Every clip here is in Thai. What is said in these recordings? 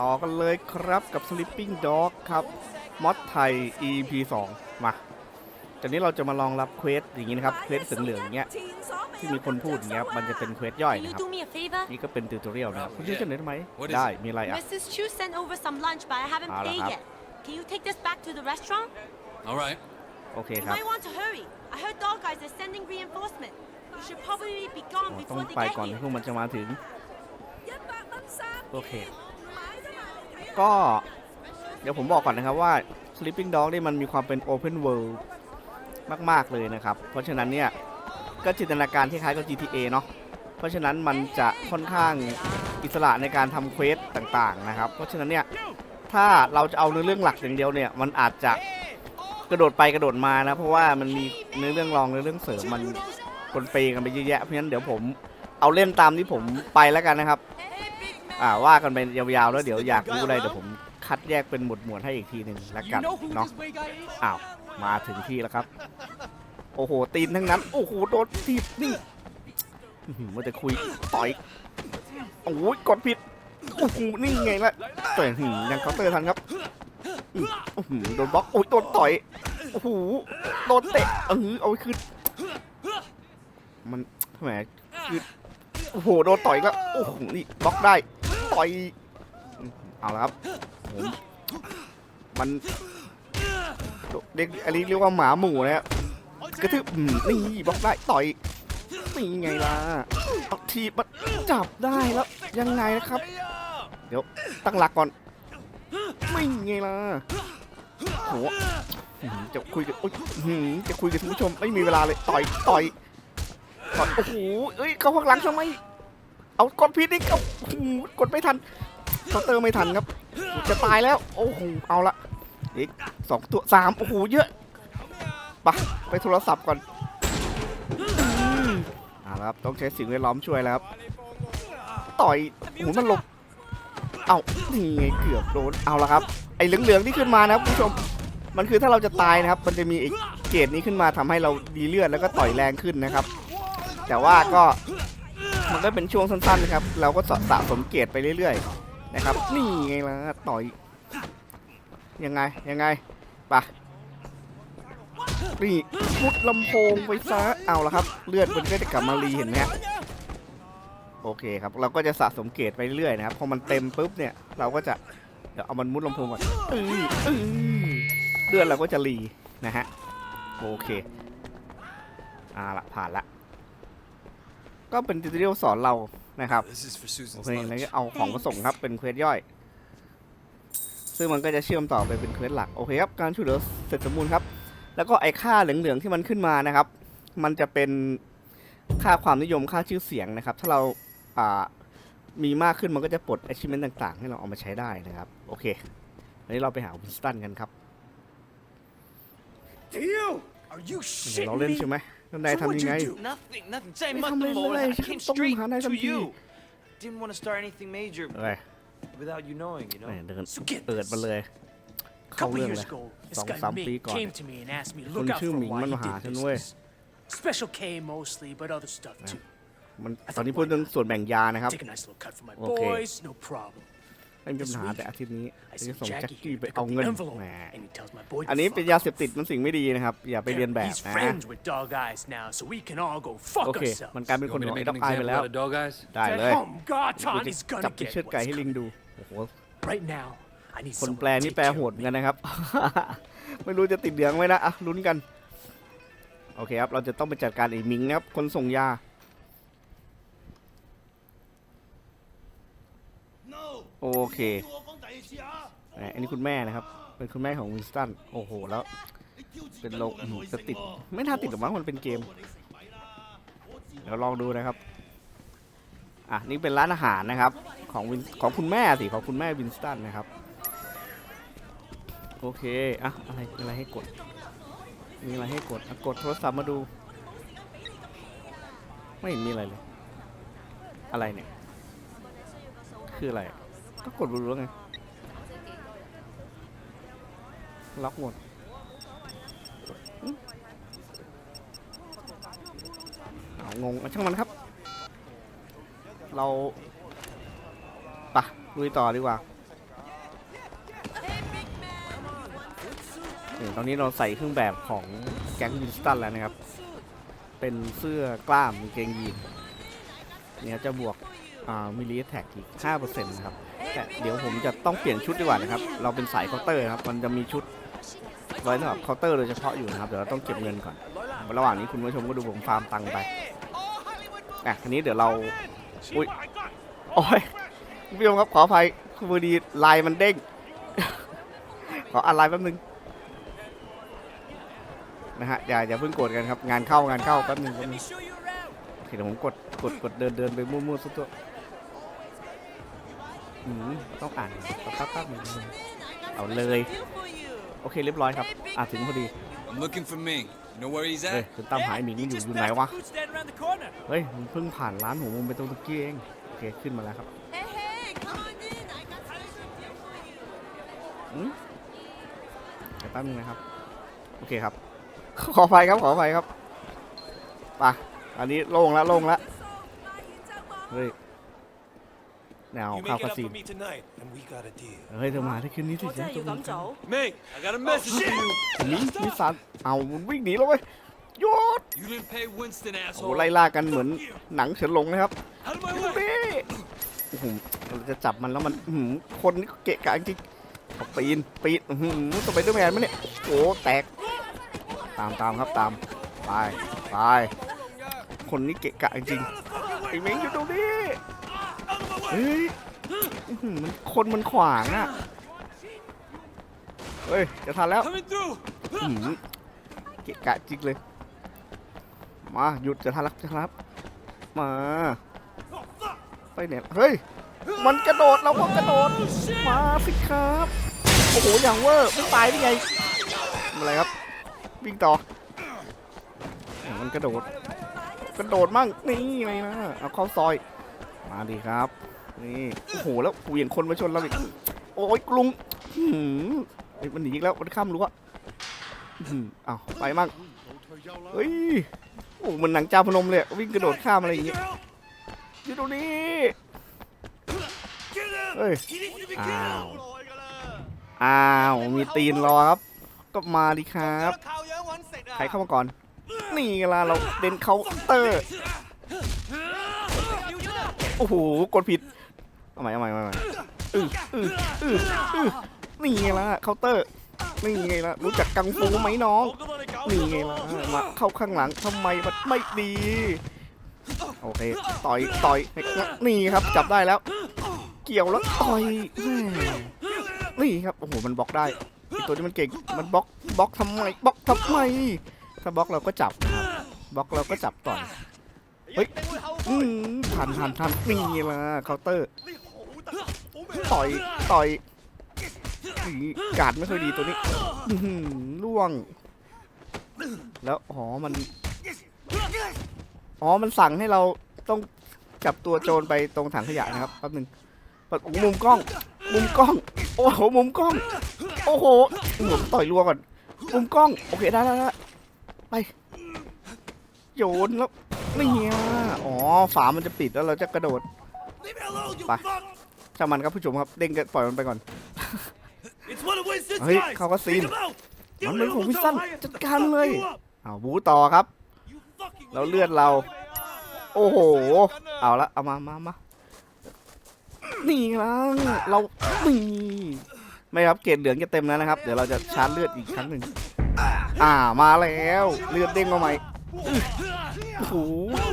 ต่อกันเลยครับกับ Sleeping Dog ครับมอดไทย EP 2 มาจากนี้เราจะมาลองรับเควสอย่างนี้นะครับ เควสเหลืองๆอย่างเงี้ยที่มีคนพูดอย่างเงี้ยครับมันจะเป็นเควสย่อย Can นะ you ครับ do me a favor? นี่ก็เป็นติวตอเรียลนะครับคุณชื่อจะไหนทำไม What is ได้ it? มีอะไรอะ Mrs. Chu sent over some lunch, but I haven't Ah, paid lah. yet. Can you take this back to the restaurant? All right. โอเค You ครับ might want to hurry. I heard dog guys are sending reinforcement. We should probably be gone อ๋อต้อง before they ไป get ก่อนที่ here. พวกมันจะมาถึง โอเคก็ก็ เดี๋ยวผมบอกก่อนนะครับว่า Sleeping Dog นี่มันมีความเป็น Open World มาก ๆ เลยนะครับ เพราะฉะนั้นเนี่ย ก็จินตนาการคล้ายๆกับ GTA เนาะเพราะฉะนั้นมันจะค่อนข้างอิสระในการทำเควสต่างๆนะครับ เพราะฉะนั้นเนี่ย ถ้าเราจะเอาเนื้อเรื่องหลักอย่างเดียวเนี่ย มันอาจจะกระโดดไปกระโดดมานะ เพราะว่ามันมีเนื้อเรื่องรองเนื้อเรื่องเสริมมัน ปนเปกันไปเยอะแยะเพราะฉะนั้นเดี๋ยวผมเอาเล่นตามที่ผมไปแล้วกันนะครับ อ่าว่ากันไปยาวๆแล้วเดี๋ยวอยากรู้อะไรเดี๋ยวผมคัดแยกเป็นหมวดหมวดๆให้อีกทีหนึ่งแล้วกันเนาะอ้าวมาถึงที่แล้วครับ โอ้โหตีนทั้งนั้น โอ้โหโดนทีบนี่อื้อหือมันจะคุยต่อยโอ้ยกดผิดโอ้โหนี่ไงล่ะแต่หืมยังเคาน์เตอร์ทันครับอื้ออื้อหือโดนบล็อกโอ้ยโดนต่อยโอ้โหโดนเตะเออเอาไว้ขึ้น มันแหมคือโอ้โหโดนต่อยอีก็โอ้โหนี่บล็อกได้ต่อยอืมเอาละครับผมมันเรียกอันนี้เรียกว่าหมาหมู่นะครับกระทืบอืมนี่บล็อกได้ต่อยนี่ไงล่ะเอาทีบมันจับได้แล้วยังไงนะครับ เดี๋ยวตั้งหลักก่อนไม่ไงล่ะโหอื้อหือจะคุยกับโอ๊ยอื้อหือจะคุยกับท่านผู้ชมไม่มีเวลาเลยต่อยต่อย ต่อยโอ้โหเอ้ยเขาข้างหลังทำไมเอากดพิษนี่เอาโอ้โหกดไม่ทันเคาน์เตอร์ไม่ทันครับ จะตายแล้วโอ้โหเอาละอีกสองตัวสามโอ้โหเยอะไปไปโทรศัพท์ก่อนอืมเอาละครับต้องใช้สิ่งแวดล้อมช่วยแล้วครับต่อยโอ้โหมันหลบเอานี่ไงเกือบโดนเอาละครับ ไอ้เหลืองๆที่ขึ้นมานะครับคุณผู้ชมมันคือถ้าเราจะตายนะครับ มันจะมีอีกเกรดนี้ขึ้นมาทำให้เราดีเลือดแล้วก็ต่อยแรงขึ้นนะครับ แต่ว่าก็มันก็เป็นช่วงสั้นๆนะครับ เราก็สะสะสมเกรดไปเรื่อยๆนะครับ นี่ไงล่ะต่อยยังไงยังไงไปนี่มุดลำโพงไฟฟ้าเอาละครับ เลือดมันก็จะกลับมารีเห็นไหมโอเคครับ เราก็จะสะสมเกรดไปเรื่อยนะครับ พอมันเต็มปุ๊บเนี่ย เราก็จะ เดี๋ยวเอามันมุดลำโพงก่อนอื้ออเลือดเราก็จะรีนะฮะ โอเคอ่าละผ่านละ ก็เป็นทิวตอเรียลสอนเรานะครับ This is for โอ Susan's เคแล้ว lunch. ก็เอาของมาส่งครับเป็นเควสย่อย ซึ่งมันก็จะเชื่อมต่อไปเป็นเควสหลักโอเคครับการช่วยเหลือเสร็จสมบูรณ์ครับ แล้วก็ไอ้ค่าเหลืองๆที่มันขึ้นมานะครับ มันจะเป็นค่าความนิยมค่าชื่อเสียงนะครับ ถ้าเราอ่ามีมากขึ้นมันก็จะปลด achievement ต่างๆ ให้เราเอามาใช้ได้นะครับ โอเควันนี้เราไปหาวินสตันกันครับ Deal! Are you เดี๋ยวเรา shitting เล่น me? ใช่ไหม แล้วนาย So ทำ what'd ยังไง you do? Nothing, nothing. Say Hey, nothing, come in, Lord. I Malaysia. came Don't straight hide that to from you. you. Didn't want to start anything major เอ้ย without you knowing, you แหม know. เดิน So get เปิด this. มาเลย A เข้า couple เรื่อง years เลย ago, this Song guy Sam Ming Lee God. came to me and asked me to Con look out chưa for Ming why มัน he มาหา did ฉันเว้ย business. Special K mostly, but other stuff too. มันตอนนี้พูดเรื่องส่วนแบ่งยานะครับ Take a nice little cut for my Okay. boys, no problem. ไม่มีปัญหาแต่อาทิตย์นี้ I จะ sent ส่งแจ็ค Jackie กี้ here to ไป pick เอา up เงิ the น envelope, แหม and he tells my boy อัน to นี้เป็น fuck ยา off. เสพติดมันสิ่งไม่ดีนะครับ อย่าไปเรียนแบบ He's นะ friends with Dog Eyes now, so we can all go โอ fuck เค ourselves. มันกลายเป็น You คน want ข me อง to ไอ้ make ด็อก an อายไป example แล้ว out of dog eyes? ได้เลย Oh, God, กู John, จะ he's จับ gonna ไปเชือด get ไก่ what's ให้ลิง coming. ดูโอ้โห Right now, I need คน someone แปล to นี่ take แปล care โห of ดเหมือน me. กันนะครับ ไม่รู้จะติดเหลืองไหมนะอะลุ้นกัน โอเคครับ เราจะต้องไปจัดการไอ้มิงนะครับ คนส่งยา โอ เคอันนี้คุณแม่นะครับ เป็นคุณแม่ของวินสตัน โอ้โห แล้ว เป็นโรคอื้อหือจะติด ไม่น่าติดหรอกมั้ง มันเป็นเกม เดี๋ยวลองดูนะครับ อะ นี่เป็นร้านอาหารนะครับ ของวินของคุณแม่สิ ของคุณแม่วินสตันนะครับ โอเค อะ อะไรมีอะไรให้กด มีอะไรให้กดอะกดโทรศัพท์มาดู ไม่เห็นมีอะไรเลย อะไรเนี่ย คืออะไร ก็กดดูแล้วไง ล็อกหมดเอางงอะช่างมันครับ เราปะลุยต่อดีกว่านี่ตอนนี้เราใส่เครื่องแบบของแก๊งวินสตันแล้วนะครับ เป็นเสื้อกล้ามกางเกงยีนนี่ครับจะบวกมิลลิแท็กอีก5%นะครับ แต่เดี๋ยวผมจะต้องเปลี่ยนชุดดีกว่านะครับ เราเป็นสายเคาน์เตอร์ครับ มันจะมีชุดไว้สำหรับเคาน์เตอร์โดยเฉพาะอยู่นะครับ เดี๋ยวเราต้องเก็บเงินก่อน ระหว่างนี้คุณผู้ชมก็ดูผมฟาร์มตังค์ไปอะทีนี้เดี๋ยวเรา อุ้ย โอ้ยคุณผู้ชมครับขออภัยคือพอดีลน์มันเด้ง ขออ่านไลน์แป๊บนึงนะฮะอย่าอย่าเพิ่งกดกันครับ งานเข้างานเข้าแป๊บนึงแป๊บนึงเดี๋ยวผมกดกดกดเดินเดินไปมั่วๆสุดตัว อืมต้องอ่านแป๊บแป๊บๆหนึ่งเอาเลย โอเคเรียบร้อยครับอ่านถึงพอดี I'm looking for Ming. You know where he's เฮ้ย at? คุณตั้มหายหมิงอยู่อยู่ไหนวะ เฮ้ยมันเพิ่งผ่านร้านหัวมุมไปตรงตะกี้เองโอเคขึ้นมาแล้วครับ Hey, hey, come on in. I got special deal for you. อืมเดี๋ยวแป๊บนึงนะครับ โอเคครับ ขออภัยครับ ขออภัยครับไปอันนี้โล่งแล้วโล่งแล้วเฮ้ย เอาข้าวฟาซีนเฮ้ยเธอมาที่คืนนี้สิฉันจะมีหนี่นิสันเอามันวิ่งหนีแล้วเว้ยยศโอ้ไล่ล่ากันเหมือนหนังเฉินหลงนะครับนี่โอ้โหเราจะจับมันแล้วมันคนนี้เกะกะจริงปีนปีนต้องไปด้วยแมนไหมเนี่ยโอ้แตก ตามตามครับตามไปไปคนนี้เกะกะจริงไอ้เม้งอยู่ตรงนี้ เฮ้ยอื้อหือมันคนมันขวางอะ เฮ้ย จะทันแล้ว Coming through. อื้อหือเกะกะจริงเลย มาหยุดจะทันแล้วจะทันแล้วมาไปเนี่ยเฮ้ย มันกระโดดเราก็กระโดดมาสิครับ โอ้โห อย่างเวอร์ไม่ตายได้ไงทำอะไรครับ วิ่งต่อมันกระโดด กระโดดมั่งนี่ไงนะ เอาเข้าซอย มาดีครับ นี่โอ้โหแล้วเหวี่ยงคนมาชนเราอีกโอ้ยกลุงหืมมันหนีอีกแล้วมันข้ามรั้วอื้อหืออ้าวไปมั่งเฮ้ยโอ้มันหนังจ้าพนมเลยวิ่งกระโดดข้ามอะไรอย่างเงี้ยอยู่ตรงนี้เฮ้ยอ้าวอ้าวมีตีนรอครับ ก็มาดิครับใครเข้ามาก่อน นี่ไงล่ะเราเด่นเคาน์เตอร์โอ้โหกดผิด เอาใหม่เอาใหม่เอาใหม่อืออืออืออือนี่ไงล่ะเคาน์เตอร์นี่ไงล่ะรู้จักกังฟูไหมน้องนี่ไงล่ะมาเข้าข้างหลังทำไมมันไม่ดีโอเคต่อยต่อยนี่ครับจับได้แล้ว เกี่ยวแล้วต่อยนี่ครับโอ้โหมันบล็อกได้ตัวนี้มันเก่งมันบล็อกบล็อกทำไมบล็อกทำไมถ้าบล็อกเราก็จับนะครับบล็อกเราก็จับต่อยเฮ้ยทันทันทันนี่ล่ะเคาน์เตอร์ ต่อยต่อยอีการดไม่ค่อยดีตัวนี้ล่วง แล้วอ๋อมันอ๋อมันสั่งให้เราต้องจับตัวโจรไปตรงถังขยะนะครับแป๊บหนึงปิดมุมกล้อง มุมกล้อง โอ้โห มุมกล้อง โอ้โหผมต่อยรัวก่อน มุมกล้อง โอเคได้ได้ได้ไป โยนแล้วนี่ไงอ๋อ ฝามันจะปิดแล้วเราจะกระโดด ไป ช่างมันครับผู้ชมครับเด้งกันปล่อยมันไปก่อน It's one of Winston's เฮ้ย guys. เขาก็ซีน Take him out. มัน The เป็น only ของ one วิ who สัน saw Hyatt จัด to การเลย fuck you up. อ้าวบูต่อครับ You fucking แล้ว with เลือด me. เรา โอ้โห เอาละเอามามามานี่ละเรานี่ไม่ครับเกรดเหลืองจะเต็มแล้วนะครับ เดี๋ยวเราจะชาร์จเลือดอีกครั้งหนึ่งอ่ามาแล้ว เลือดเด้งมาใหม่อื้อโอ้โห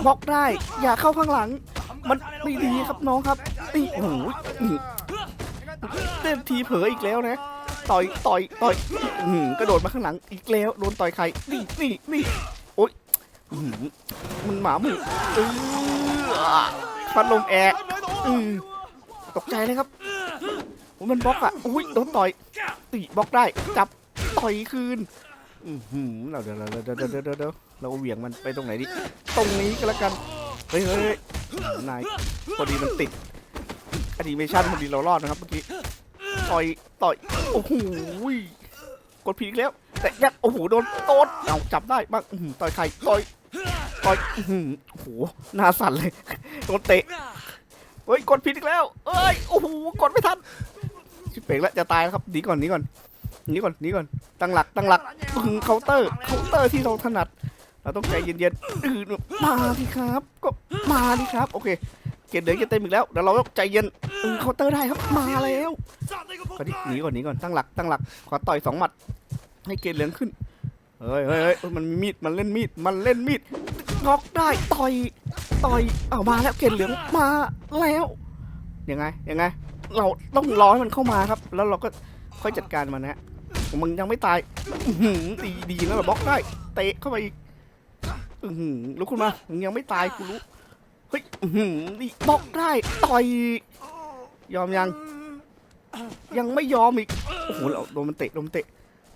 บล็อกได้ อย่าเข้าข้างหลัง มันไม่ดีครับน้องครับนี่โอ้โหเต้นทีเผลออีกแล้วนะ ต่อยต่อยต่อยอือหือกระโดดมาข้างหลังอีกแล้วโดนต่อยใครนี่นี่นี่โอ๊ยหือมันหมาหมึกเออพัดลมแอร์อือตกใจเลยครับมันบล็อกอะอุ้ยโดนต่อยตีบล็อกได้จับต่อยคืนอือหือเราเดี๋ยวเราเดี๋ยวเดี๋ยวเดี๋ยวเดี๋ยวเดี๋ยวเราเหวี่ยงมันไปตรงไหนดิตรงนี้ก็แล้วกัน เฮ้ยเฮ้ยนายพอดีมันติดแอนิเมชันพอดีเรารอดนะครับเมื่อกี้ต่อยต่อยโอ้โหกดผิดอีกแล้ว แต่ยัดโอ้โหโดนโต๊ดเอาจับได้บ้างต่อยใครต่อยต่อยโอ้โหหน้าสั่นเลยโดนเตะเฮ้ยกดผิดอีกแล้วเอ้ยโอ้โหกดไม่ทันชิบเป่งแล้วจะตายแล้วครับหนีก่อนหนีก่อนหนีก่อนหนีก่อนตั้งหลักตั้งหลักเคาน์เตอร์เคาน์เตอร์ที่เราถนัดเราต้องใจเย็นๆอือมาดิครับก็ มาดิครับ โอเค เกตเหลือเกตเต็มอีกแล้วเดี๋ยวเราใจเย็นอือเคาน์เตอร์ได้ครับ มาแล้วก่อนดิหนีก่อนหนีก่อนตั้งหลักตั้งหลักขอต่อยสองหมัด ให้เกตเหลืองขึ้นเฮ้ยเฮ้ยเฮ้ยมันมีมีดมันเล่นมีดมันเล่นมีดน็อกได้ต่อยต่อยเอามาแล้วเกตเหลืองมาแล้วยังไงยังไง เราต้องรอให้มันเข้ามาครับ แล้วเราก็ค่อยจัดการมันนะฮะมึงยังไม่ตายดีดีนะเราบล็อกได้ เตะเข้าไปอีกอือหือลุกขึ้นมามึงยังไม่ตายกูรู้ ฮ้ยบล็อกได้ ต่อย ยอมยัง ยังไม่ยอมอีก โอ้โหเราโดนมันเตะโดนมันเตะ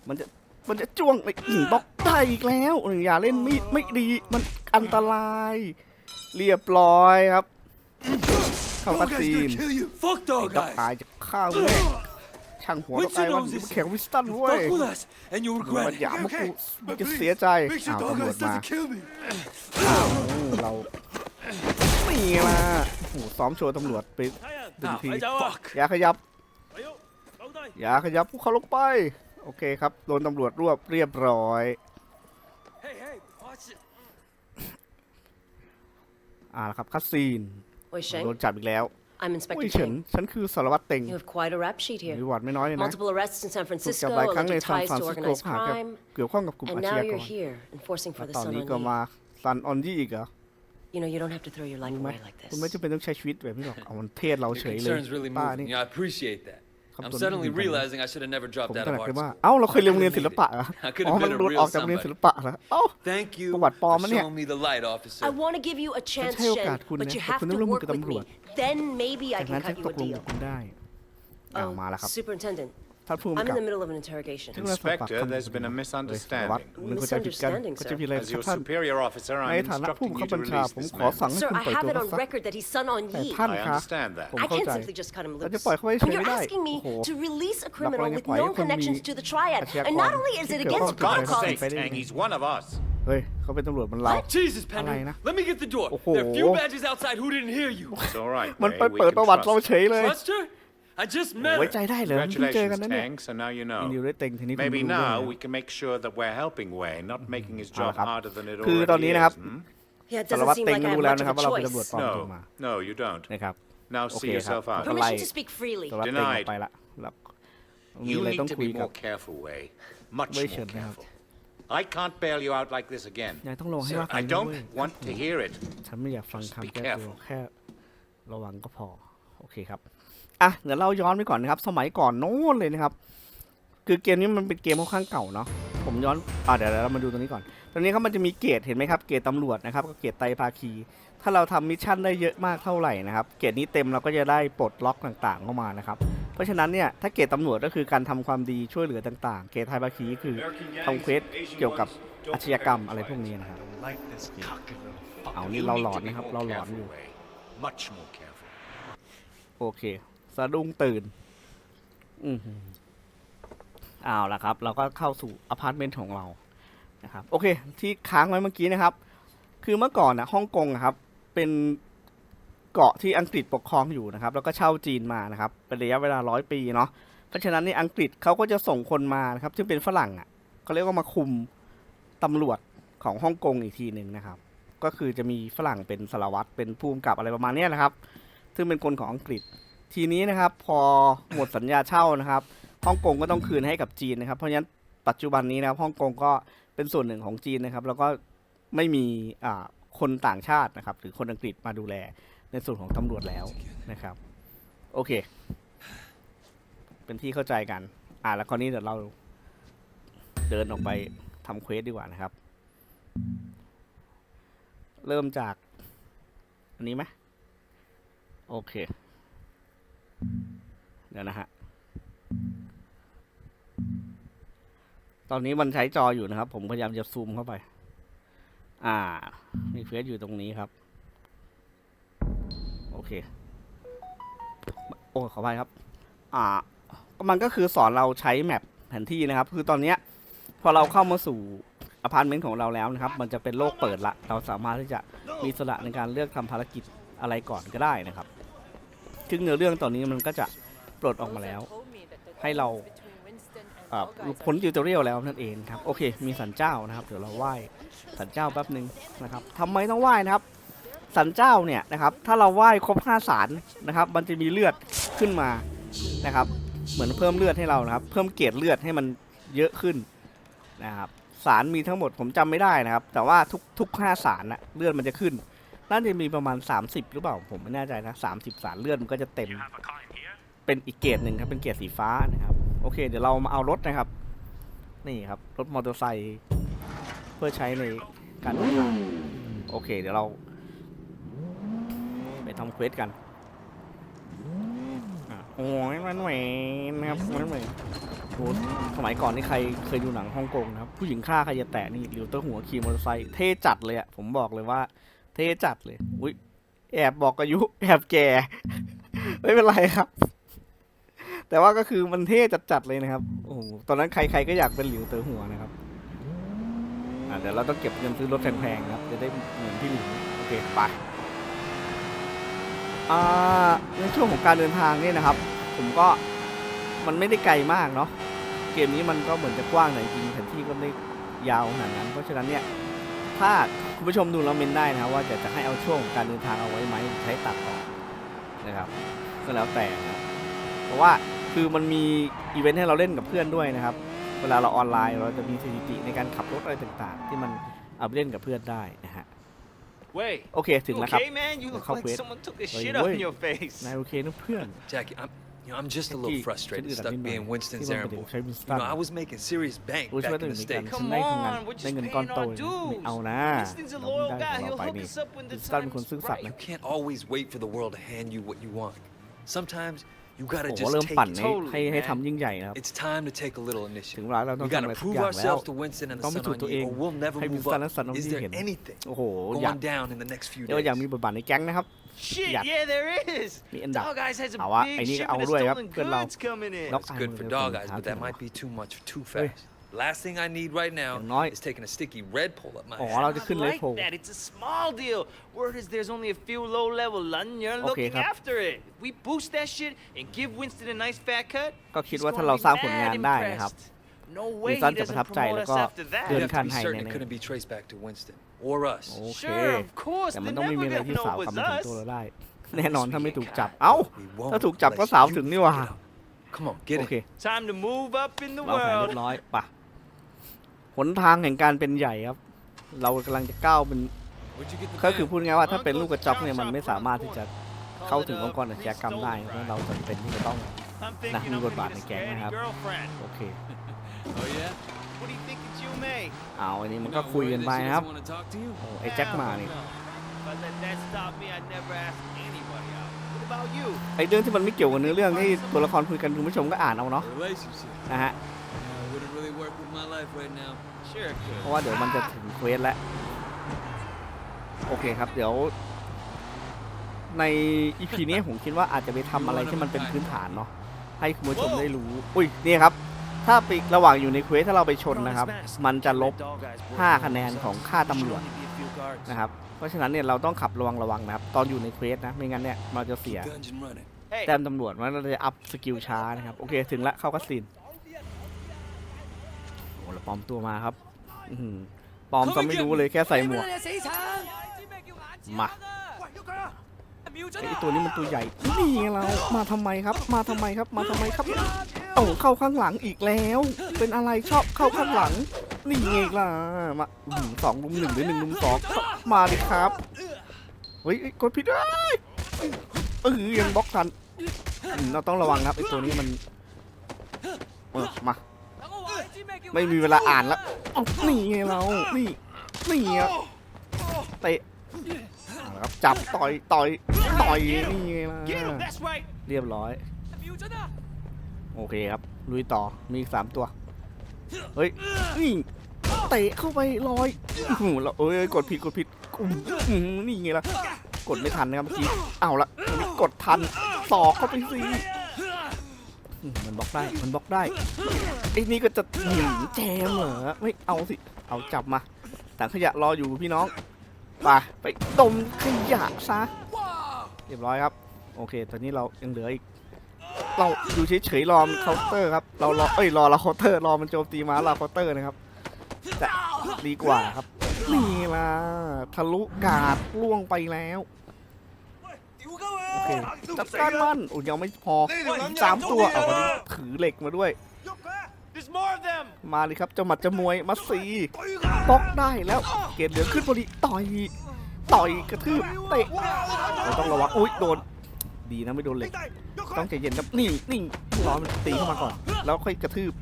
มันจะ มันจะจ้วงไอ้หิงบล็อกได้อีกแล้วอย่าเล่นมีดไม่ดี มันอันตราย เรียบร้อยครับ เข้าคัดซีนไอ้ด็อกตายจะฆ่าแม่ช่างหัวด็อกตายวันนี้มันแข่งวิสตันเว้ยมันหยามมากูจะเสียใจอ้าวตำรวจมาเรา ไม่ละโอ้โหซ้อมโชว์ตำรวจไปหนึ่ง Now, ที fuck. อย่าขยับ อย่าขยับพวกเขาลงไป โอเคครับ โดนตำรวจรวบเรียบร้อย Hey, hey, watch it. อ่าละครับคัสซีน Wei โดน Sheng, จับอีกแล้ว I'm อุ้ย Inspector เฉิน Cheng. ฉันคือสารวัตรเต็ง You have quite a rap sheet มี here. ประวัติไม่น้อยเลยนะ Multiple arrests in San ถูก Francisco, จับหลายครั้งใน alleged ซาน ties ฟราน to ซิสโก organized หากับ crime, เกี่ยวข้องกับกลุ่ม and อาช now ญากร you're here, enforcing แล้ for ว the ตอน Sun นี้ on ก็ Yi. มาซันออนยี่อีกเหรอ You know, you don't have to throw your life รู้ไหม away like คุณไม่ this. จำเป็นต้องใช้ชีวิตแบบนี้หรอกเอามันเทศเรา Your เฉยเลย concern's really ป้า moving นี่ me. I appreciate that. ครับ I'm ตัวนี้ suddenly ดีจัง realizing I should have never ผม dropped ต out ระห of นักเลย art ว่า school. เอ้า เราเคยเรียนโรงเรียนศิลปะเหรอ I could อ๋อ have มัน been โด a น real ออกจากโรงเรียนศิล somebody. ปะเหรอเอ้า Thank youประวัติปลอม for มะเนี่ย showing me the light, officer. I want to give you a chance, ให้โอกาส Shen, คุณ but นะ you แต่ have คุณ to ต้องร่วมมือ work กับ with ตำรวจ me. Then maybe I จากนั้น can ฉัน cut ต you ก a ลงกับ deal. คุณได้อ้าว Oh, มาแล้วครับ Superintendent, ท่านผู้ I'm กำ in กับ the middle of an interrogation. ที่กำลังสอบปาก Inspector, คำ there's been a เฮ้ยสารวัตร misunderstanding. คุณเข้าใจผิดกัน Misunderstanding, ก็จะมีอะไร As ค your รับท่าน superior officer, ใน I'm ฐานะผู้ instructing บังคั you บ to บัญชา release ผม this ขอ man. สั่งให้ Sir, คุณ I ปล่อย have ตัว it เขา on ซะ record that he's son on แต่ Yi. ท่าน I คะ understand that. ผม I เข้า can't ใจ simply just cut him เราจะ loose. ปล่อยเขาให้เฉ And ย you're ไม่ได้ asking me โอ้โห to release a เรา criminal กำลังจะ with ปล่อยให้ no คนมี connections to the อา triad. ชญาก And ร not only is ที่ it เกี่ยวข้อง against กับการ God's ทำ protocol, sake, ไปได้ยัง Tang, ไง he's one of us. เฮ้ยเขาเป็นตำรวจมันเรา Jesus, Alay Penner. na. Let me get the door. Oho. There are few badges outside who didn't hear you. It's all right. มัน Wei, ไป we เปิด can ประวัติเรา trust. เฉยเลย Trust her? I just โอ้ met ไว้ her. ใจได้เหรอเพิ่งเจอกันนะ Congratulations, เนี่ย Tang, so now you ยินดี know. ด้วยเต็งทีนี้คุณ Maybe รู้เรื่อง now แล้ว we can make sure that we're helping Wei, not making his เอาละ job ครับ harder than it คือตอน already นี้ is. นะครับ hmm? Yeah, it สารวัต doesn't ร seem เต็ง like ก็ I รู้ have แล้ว much นะครับ of ว่า a เราเป็นตำรวจ choice. ปลอมตัว No, มา no, you don't. นะครับ Now Okay, see yourselfครับ out. Permission Alay. to speak freely. สารวัตรเต็งออก Denied. ไปละแล้วมี You อะไรต้อ need ง to คุย be กับ more careful, Wei. Much Wei more Shen นะครับ careful. I can't bail you out like this again. นายต้องลงให้ Sir, ว่า I กัน don't เว้ย want to hear it. ฉันไม่อยากฟัง Just คำ be แก้ตัว careful แค่ระวังก็พอ โอเคครับ อะเดี๋ยวเราย้อนไปก่อนนะครับ สมัยก่อนโน้นเลยนะครับ คือเกมนี้มันเป็นเกมค่อนข้างเก่าเนาะผมย้อนอะเดี๋ยวเดี๋ยวเรามาดูตรงนี้ก่อนตรงนี้ครับมันจะมีเกรดเห็นไหมครับ เกรดตำรวจนะครับก็เกรดไตรภาคี ถ้าเราทำมิชชั่นได้เยอะมากเท่าไหร่นะครับ เกรดนี้เต็มเราก็จะได้ปลดล็อกต่างๆเข้ามานะครับ เพราะฉะนั้นเนี่ยถ้าเกรดตำรวจก็คือการทำความดีช่วยเหลือต่างๆ เกรดไทยภาคีคือทำเควสเกี่ยวกับอาชญากรรมอะไรพวกนี้นะครับ เอานี่ You เรา need หลอน to be นะครับ more เราหลอน careful, อยู่ Wei. Much more careful. โอเค สะดุ้งตื่น อือหือเอาละครับ เราก็เข้าสู่อพาร์ตเมนต์ของเรานะครับ โอเค ที่ค้างไว้เมื่อกี้นะครับ คือเมื่อก่อนนะฮ่องกงอะครับ เป็นเกาะที่อังกฤษปกครองอยู่นะครับ แล้วก็เช่าจีนมานะครับ เป็นระยะเวลาร้อยปีเนาะเพราะฉะนั้นในอังกฤษเขาก็จะส่งคนมานะครับซึ่งเป็นฝรั่งอะเขาเรียกว่ามาคุมตำรวจของฮ่องกงอีกทีหนึ่งนะครับ ก็คือจะมีฝรั่งเป็นสารวัตรเป็นผู้กำกับอะไรประมาณนี้นะครับ ซึ่งเป็นคนของอังกฤษ ทีนี้นะครับพอหมดสัญญาเช่านะครับฮ่องกงก็ต้องคืนให้กับจีนนะครับเพราะฉะนั้นปัจจุบันนี้นะครับฮ่องกงก็เป็นส่วนหนึ่งของจีนนะครับ แล้วก็ไม่มีอ่าคนต่างชาตินะครับ หรือคนอังกฤษมาดูแลในส่วนของตำรวจแล้วนะครับ โอเค เป็นที่เข้าใจกัน อ่าแล้วคราวนี้เดี๋ยวเราเดินออกไปทำเควสดีกว่านะครับ เริ่มจาก อันนี้ไหมโอเค เดี๋ยวนะฮะ ตอนนี้มันใช้จออยู่นะครับ ผมพยายามจะซูมเข้าไป อ่า มีเฟซอยู่ตรงนี้ครับ โอเค โอ้ขออภัยครับ อ่า มันก็คือสอนเราใช้แมปแผนที่นะครับ คือตอนเนี้ย พอเราเข้ามาสู่อพาร์ตเมนต์ของเราแล้วนะครับ มันจะเป็นโลกเปิดละ เราสามารถที่จะมีสระในการเลือกทำภารกิจอะไรก่อนก็ได้นะครับซึ่งเนื้อเรื่องตอนนี้มันก็จะ ปลดออกมาแล้ว ให้เราอ่าพ้นติวตอเรียลแล้วนั่นเองครับโอเค มีสันเจ้านะครับ เดี๋ยวเราไหว้สันเจ้าแป๊บหนึ่งนะครับทำไมต้องไหว้นะครับ สันเจ้าเนี่ยนะครับ ถ้าเราไหว้ครบห้าสารนะครับ มันจะมีเลือดขึ้นมานะครับ เหมือนเพิ่มเลือดให้เรานะครับ เพิ่มเกรดเลือดให้มันเยอะขึ้นนะครับสารมีทั้งหมดผมจำไม่ได้นะครับ แต่ว่าทุกทุกห้าสารนะเลือดมันจะขึ้นน่าจะมีประมาณ 30 หรือเปล่าผมไม่แน่ใจนะ30สารเลือดมันก็จะเต็ม เป็นอีกเกรดหนึ่งครับเป็นเกรดสีฟ้านะครับ โอเค เดี๋ยวเรามาเอารถนะครับ นี่ครับ รถมอเตอร์ไซค์เพื่อใช้ในการเดินทางโอเค เดี๋ยวเรา ไปทำเควสกันอะโอ้ยมันแหวนนะครับมันแหวนโอ้สมัยก่อนนี่ใครเคยดูหนังฮ่องกงนะครับ ผู้หญิงฆ่าใครจะแตะนี่หลิวเตอร์หัวขี่มอเตอร์ไซค์เท่จัดเลยอะผมบอกเลยว่า เท่จัดเลย อุ้ยแอบบอกอายุ แอบแก่ ไม่เป็นไรครับ แต่ว่าก็คือมันเท่จัดๆเลยนะครับ โอ้โห ตอนนั้นใครๆก็อยากเป็นหลิวเตอหัวนะครับ อะเดี๋ยวเราต้องเก็บเงินซื้อรถแพงๆครับ จะได้เหมือนพี่หลิวโอเคไปอ่าในช่วงของการเดินทางเนี่ยนะครับ ผมก็มันไม่ได้ไกลมากเนาะ เกมนี้มันก็เหมือนจะกว้างแต่จริงแผนที่ก็ไม่ยาวขนาดนั้น เพราะฉะนั้นเนี่ยถ้าคุณผู้ชมดูแล้วเมนได้นะครับว่าจะจะให้เอาช่วงของการเดินทางเอาไว้ไหมใช้ตัดต่อนะครับก็แล้วแต่นะ เพราะว่าคือมันมีอีเวนต์ให้เราเล่นกับเพื่อนด้วยนะครับ เวลาเราออนไลน์เราจะมีสถิติในการขับรถอะไรต่างๆ ที่มันเอาไปเล่นกับเพื่อนได้นะฮะ Wait. โอเคถึงแล้วครับ Okay, man, you look How like weird. someone took a Wait, shit wait. on your face. นายโอเคนะเพื่อน Jackie, I'm, you know, I'm just a Jackie, little frustrated, ฉันอึดอัด stuck นิดหน่อย being Winston's ที่มัน errand เป็น boy. ใช้วินส You ตัน know, I was making serious bank รู้ใช่ไหม back in ถึง the มีการ States. ฉัน Come ได้ทำงาน on, we're just ได้เงินก้อน paying โต our เลยไม่ dues. เอานะ Winston's a เรา loyal ได้ guy. ของเรา He'll ไป hook นี่ us up when วิ the นสตันเป็น time คน is ซื่อสัตย์ right. นะ You can't always wait for the world to hand you what you want. Sometimes you gotta โอ้โห just เริ่ม take ปั่น it. ให้ให้ให้ man. ทำยิ่งใหญ่นะครับ It's time to take a little ถึง initiative. เวลาเราต้อง We ทำ gotta อะไรสัก prove อย่างแล้ว ourselves to Winston and the Don't be Sun too on to you, aim. or we'll never Hey, move Winston up. and Sun on Is you there again. anything โอ้โห อยาก going down in the next few เดี๋ยวอยาก days? มีบทบาทในแก๊งนะครับ Shit, Yeah. yeah, there is. มีอันดับ Dog Eyes has a เอาวะ big ไอ้นี่ก็ shipment เอา of ด้วยครับ stolen เพื่อนเรา goods coming in. Dog It's Eye good for มันจะ dog เป็น eyes, ขา but that ถึง might be too much too Hey. fast. Last thing I need right nowอย่างน้อย is taking a sticky red pull up my อ๋อ ass. เราจะขึ้น I เล like โพ that. It's a small deal. Word is there's only a few low-level London Okay, lookingครับ after it. If we boost that shit and give Winston a nice fat cut, ก็คิด he's ว่าถ้า gonna เรา be สร้างผล mad งานได้นะครับ impressed. No way he วินสตันจะประ doesn't ทับใจ promote แล้ว us ก็ after that. เลื่อน You have ขั้น to be ให้ certain it แน่ couldn't be traced back to Winston or us. ๆโอเค Sure, of course. แต่มัน They're ต้องไม่ never มีอะไร gonna ที่ know สาว it กลับ was มาถึง us. ตัวเราได้ แน่นอนถ้าไม่ถูกจับ เอ้า We won't ถ้าถูกจับก็ let สาว you ถึงนี่หว่า fuck it up. Come on, get โอ it. เค Time to move up in the เราแผนเรีย world. บร้อยปะ หนทางแห่งการเป็นใหญ่ครับ เรากำลังจะก้าวเป็นก็คือพูดง่ายว่าถ้าเป็นลูกกระจอกเนี่ยมันไม่สามารถที่จะเข้าถึงองค์กรอาชญากรรมได้เพราะเราจำเป็นที่จะต้องนะมีบทบาทในแก๊งนะครับโอเคเอาอันนี้มันก็คุยกันไปครับโอ้ไอ้แจ็คมาเนี่ยไอ้เรื่องที่มันไม่เกี่ยวกับเนื้อเรื่องที่ตัวละครคุยกันคุณผู้ชมก็อ่านเอาเนาะนะฮะ work with my life right now. Sure, it เพ could. ราะว่าเดี๋ยวมันจะถึงเควสแล้ว โอเคครับ เดี๋ยว ในอีพีนี้ผมคิดว่าอาจจะไปทำอะไรที่มันเป็นพื้นฐานเนาะให้คุณผู้ชมได้รู้ อุ้ยนี่ครับ ถ้าไประหว่างอยู่ในเควสถ้าเราไปชนนะครับ มันจะลบ 5 คะแนนของค่าตำรวจนะครับ เพราะฉะนั้นเนี่ยเราต้องขับระวังระวังนะครับ ตอนอยู่ในเควสนะ ไม่งั้นเนี่ยเราจะเสีย Guns and running. Hey, แต้มตำรวจมันเราจะอัพสกิลช้านะครับ โอเค ถึงละเข้าคัสซีน โอ้แล้วปลอมตัวมาครับอื้อหือปลอมซะไม่รู้เลยแค่ใส่หมวกมาไอ้ตัวนี้มันตัวใหญ่ นี่ไงเรา มาทำไมครับ มาทำไมครับ มาทำไมครับโอ้เข้าข้างหลังอีกแล้ว เป็นอะไรชอบเข้าข้างหลัง นี่ไงล่ะ มาอื้อหือสองลุมหนึ่งหรือหนึ่งลุมสองมาดิครับ เฮ้ยเอ้ยกดผิดเอ้ยเออยังบล็อกทันอืมเราต้องระวังครับไอ้ตัวนี้มัน เออมา ไม่มีเวลาอ่านแล้วเอ้านี่ไงเรา นี่นี่อะเตะเอาละครับจับต่อยต่อยต่อยนี่ไงล่ะ get him. That's right. เรียบร้อย โอเคครับ ลุยต่อ มีอีกสามตัว เฮ้ยนี่เตะเข้าไปลอยโอ้โหเราเอ้ย กดผิด กดผิดอุ้มอื้อหือนี่ไงล่ะ กดไม่ทันนะครับเมื่อกี้เอาละ กดทันสอกเข้าไปสิอื มันบล็อกได้ มันบล็อกได้ ไอ้นี่ก็จะหนีแจมเหรอ ไม่เอาสิ เอาจับมาถังขยะรออยู่พี่น้องไปไปดมขยะซะ เรียบร้อยครับ โอเค ตอนนี้เรายังเหลืออีก เราอยู่เฉยๆรอมันเคาน์เตอร์ครับ เรารอ เอ้ย รอเราเคาน์เตอร์ รอมันโจมตีมาเราเคาน์เตอร์นะครับจะดีกว่าครับ นี่ล่ะทะลุกาดล่วงไปแล้ว โอเคจัดการมันโอ้ยยังไม่พอสามตัวเอาวันนี้ถือเหล็กมาด้วย There's more of them. มาเลยครับเจ้าหมัดเจะมวยมาสีบล็อกได้แล้วเกตเหลืองขึ้นพอดีต่อยต่อยกระทืบเตะเราต้องระวังอุ้ยโดนดีนะไม่โดนเหล็ก ต้องใจเย็นครับนี่นี่รอมันตีเข้ามาก่อน แล้วค่อยกระทืบ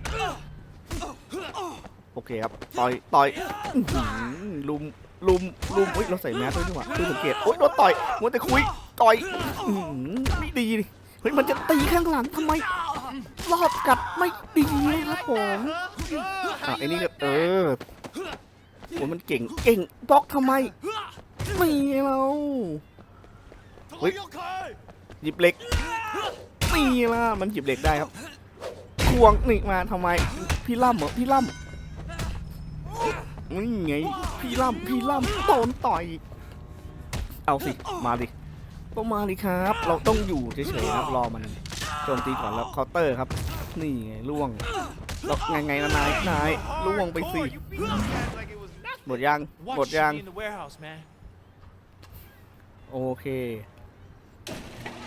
โอเคครับ ต่อยต่อยอื้อหือลุมลุมลุมอุ้ยเราใส่แมสด้วยนี่หว่าคือสังเกตโอ๊ยโดนต่อยมัวแต่คุย ต่อยไม่ดีเฮ้ยมันจะตีข้างหลังทำไมรอบกัดไม่ดีครับผมอะไอ้นี่เออโอ้มันเก่งเก่งบล็อกทำไมไม่เราเฮ้ยหยิบเหล็กนี่ล่ะมันหยิบเหล็กได้ครับควงนี่มาทำไม พี่ล่ำเหรอพี่ล่ำนี่ไง พี่ล่ำพี่ล่ำโดนต่อย เอาสิ มาดิ ก็มาดิครับ เราต้องอยู่เฉยๆครับรอมันโจมตีก่อนแล้วเคาน์เตอร์ครับ นี่ไงล่วงแล้วไงไงนะนายนายล่วงไปสิ You beat these guys like it was nothing. หมดยังหม Watch ดยัง me in the warehouse, man. โอเค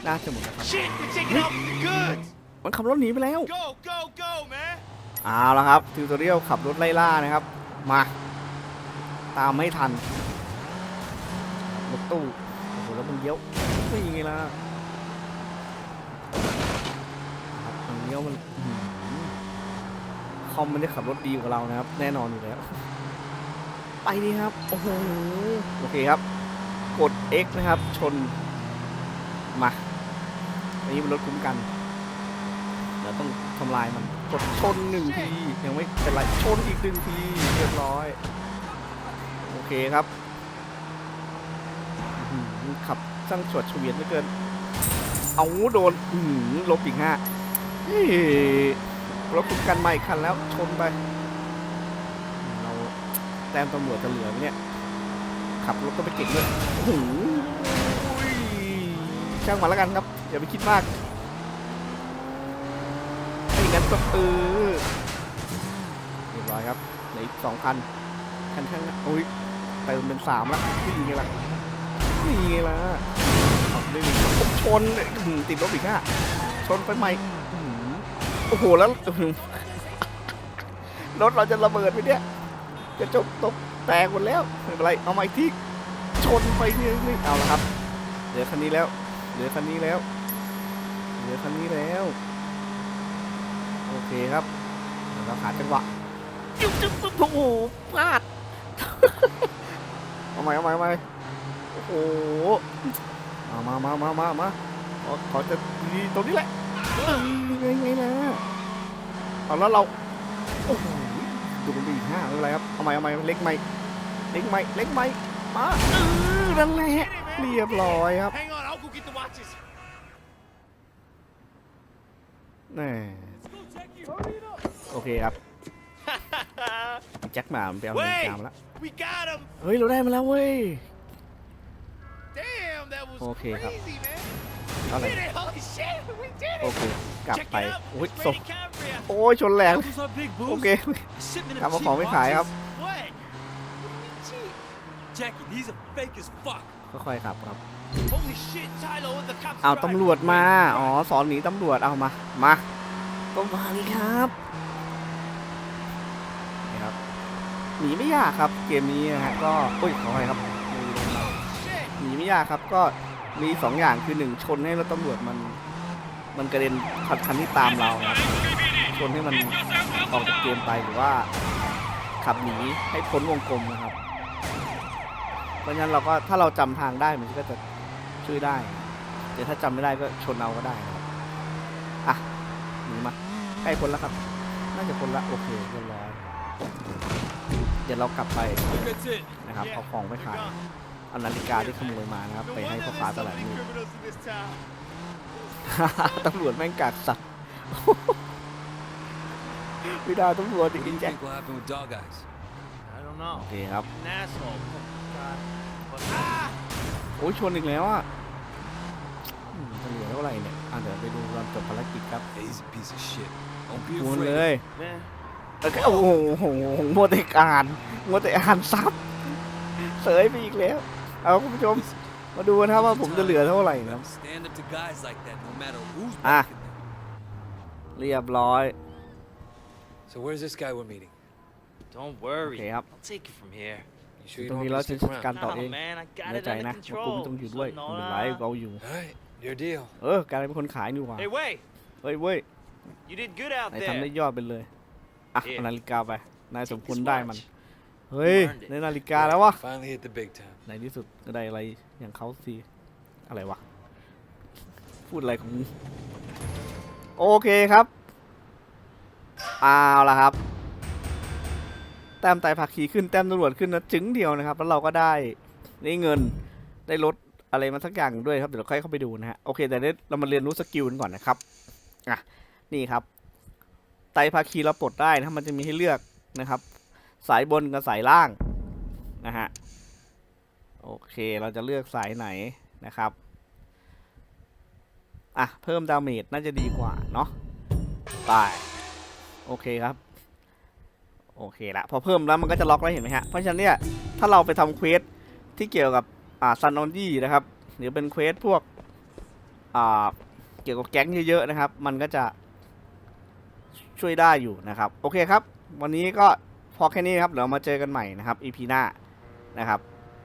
น่าจะหมดแล้วครับ Shit, they're taking out the goods. มันขับรถหนีไปแล้ว Go, go, go, man. เอาละครับทิวตอเรียลขับรถไล่ล่านะครับ มา ตามไม่ทันรถตู้ เลี้ยวนี่ไงล่ะครับมันเลี้ยวมันอื้อหือคอมมันได้ขับรถดีกว่าเรานะครับ แน่นอนอยู่แล้ว ไปดีครับ โอ้โห โอเคครับ กด X นะครับ ชน มาอันนี้เป็นรถคุ้มกันเดี๋ยวต้องทำลายมัน กดชนหนึ่งที ยังไม่เป็นไร ชนอีกหนึ่งที เรียบร้อย โอเคครับอื้อหือ ขับช่างฉวดเฉวียนเหลือเกิน เอาโดนอื้อหือลบอีกห้าเฮ้ยรถคุ้มกันใหม่คันแล้วชนไป เราแต้มตำรวจจะเหลือไหมเนี่ย ขับรถก็ไปเก่งด้วยโอ้โหช่างมาแล้วกันครับ อย่าไปคิดมากไม่งั้นก็เออเรียบร้อยครับเหลืออีกสองคันคันข้างหน้าโอ้ยเติมเป็นสามแล้วนี่ไงล่ะ นี่ไงล่ะได้หนึ่งชนติดลบอีกห้าชนไปใหม้โอ้โหแล้วรถเราจะระเบิดไปเนี่ยจะจบตกแตกหมดแล้วไม่เป็นไรเอาใหม่ที่ชนไปนี่นี่เอาละครับเหลือคันนี้แล้วเหลือคันนี้แล้วเหลือคันนี้แล้ว โอเคครับเราหาดจังหวะจุ๊บจุ๊บโอ้โหพลาดเอาใหม่เอาใหม่เอาใหม่ โอ้โหเอามามามามามาขอขอจะดีตรงนี้แหละเอ้ยไงไงนะเอาแล้วเราโอ้โหดูมันดีห้าอะไรครับเอาใหม่เอาใหม่เล็กไหมเล็กไหมเล็กไหมมาเออนั่นแหละเรียบร้อยครับ Hang on, I'll go get the watches. แน่โอเคครับแจ็คหมามันไปเอาเงิน Wait จามแล้ว We got him. เฮ้ยเราได้มาแล้วเว้ย Damn, that was Okay, huh. crazy, man. เท่าไหร่ We did it. Holy shit, we did โอ it. เค กลับ Check ไป it out. โอ้ย It's ศพ Freddie Cambria. โอ้ยชนแรง What's up, big โอ boost? เค A shipment กลับ of มา cheap ของไม่ขายครับ watches? What? What do you mean cheap? Jackie, these are fake as fuck. ค่อยๆครับครับ Holy shit, Tyler, the cops เอา drive. ตำรวจมาอ๋อสอนหนีตำรวจเอามามาก็มาดิครับนี่ครับหนีไม่ยากครับเกมนี้นะฮะก็อุ้ยขออภัยครับ Shit. หนีไม่ ยากครับ ก็มีสองอย่างคือหนึ่งชนให้รถตำรวจมัน มันกระเด็นคันคันที่ตามเราครับชนให้มันออกจากเกมไปหรือว่า ขับหนีให้พ้นวงกลมนะครับ เพราะฉะนั้นเราก็ถ้าเราจำทางได้มันก็จะช่วยได้ แต่ถ้าจำไม่ได้ก็ชนเอาก็ได้ครับอะหนีมาใกล้พ้นแล้วครับ น่าจะพ้นละโอเคเรียบร้อยเดี๋ยวเรากลับไปนะครับเอาของไปขาย เอานาฬิกาที่ขโมยมานะครับ No ไปให้ wonder พ่อ there's ค้า so ตลาด many มืด criminals in this town. ตำรวจแม่งกาดสัตว์ไม่ได้ตำรวจ What do จริ you งแจ็ค think will happen with dog eyes? I don't know. โอเคครับ An asshole. Oh, God. But, ah! โอ้ยชนอีกแล้วอะอือืมจะเหลือเท่าไหร่เนี่ยอะเดี๋ยวไปดูตอนจบภารกิจครับ Yeah, he's a piece of shit. Don't be คูณเล afraid. ย Man, แล้วก็โอ้โหโอ้โหมัวแต่อ่านมัวแต่อ่านซับเสยไปอีกแล้ว เอาคุณผู้ชมมาดูนะครับว่าผมจะเหลือเท่าไหร่นะครับ Stand up to guys like that, no matter who's Ah. backing them. เรียบร้อย So where's this guy we're meeting? don't โอ worry. เคครับ I'll take it from here. You sure you ตรง don't นี้ want เรา me to จะ stick จัดการ around? ต่อ Nah, เอง man, I got แน่ it ใจ under นะว่ากู control. ไม่ต้องอยู่ด้วย So ไม่ no, เป็นไร nah. เราอยู่ All right, your deal. เออการเป็นคนขายนี่หว่า Hey, wait! เฮ้ยเว้ย You did good out นายทำได้ there. ยอดไปเลยอะเอ๊ะเอานาฬิกาไปนายสมควร Take this ได้มัน watch. เฮ้ย earned it. ได้นาฬิกาแล้ววะ Finally hit the big time. ในที่สุดก็ได้อะไรอย่างเขาสิอะไรวะ พูดอะไรของมึงโอเคครับเอาละครับ แต้มไต่ผักขีขึ้นแต้มตำรวจขึ้นนะจึงเดียวนะครับ แล้วเราก็ได้ได้เงินได้รถอะไรมาสักอย่างด้วยครับเดี๋ยวเราค่อยเข้าไปดูนะฮะโอเค แต่เดี๋ยเรามาเรียนรู้สกิลกันก่อนนะครับอะนี่ครับ ไตภาคีเราปลดได้นะมันจะมีให้เลือกนะครับ สายบนกับสายล่างนะฮะ โอเคเราจะเลือกสายไหนนะครับ อะ เพิ่มดาเมจน่าจะดีกว่า เนาะไปโอเคครับ โอเคละพอเพิ่มแล้วมันก็จะล็อกแล้วเห็นไหมฮะ เพราะฉะนั้นเนี่ย ถ้าเราไปทำเควสที่เกี่ยวกับ อ่าซันออนยี่นะครับ หรือเป็นเควสพวก อ่า เกี่ยวกับแก๊งเยอะๆนะครับ มันก็จะช่วยได้อยู่นะครับ โอเคครับ วันนี้ก็พอแค่นี้นะครับเดี๋ยวมาเจอกันใหม่นะครับ EP หน้านะครับ